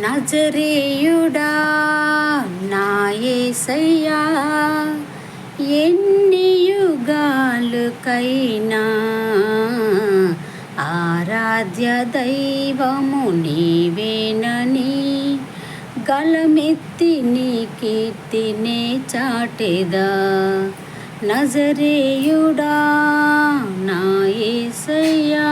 నజరేయుడా నాయసయ్యా ఎన్ని యుగాలుకైనా ఆరాధ్య దైవము నీవేనని గలమెత్తి నీ కీర్తినే చాటెదా. నజరేయుడా నాయసయ్యా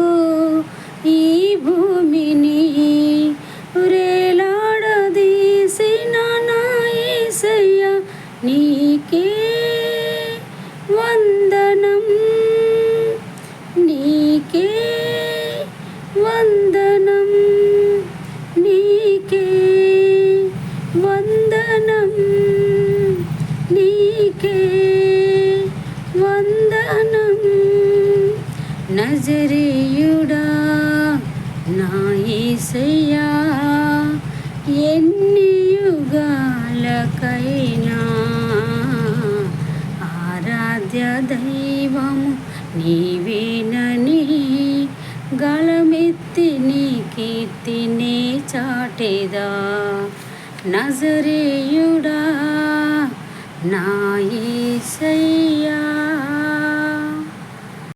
నీకే వందనం. నీకే వందనం. నీకే వందనం. నీకే వందనం. నజరేయుడా నాయసయ్యా ఎన్ని యుగాలకైనా ఆరాధ్య దైవము నీవేనని గళమెత్తి నీ కీర్తినే చాటేదా. నజరేయుడా నాయసై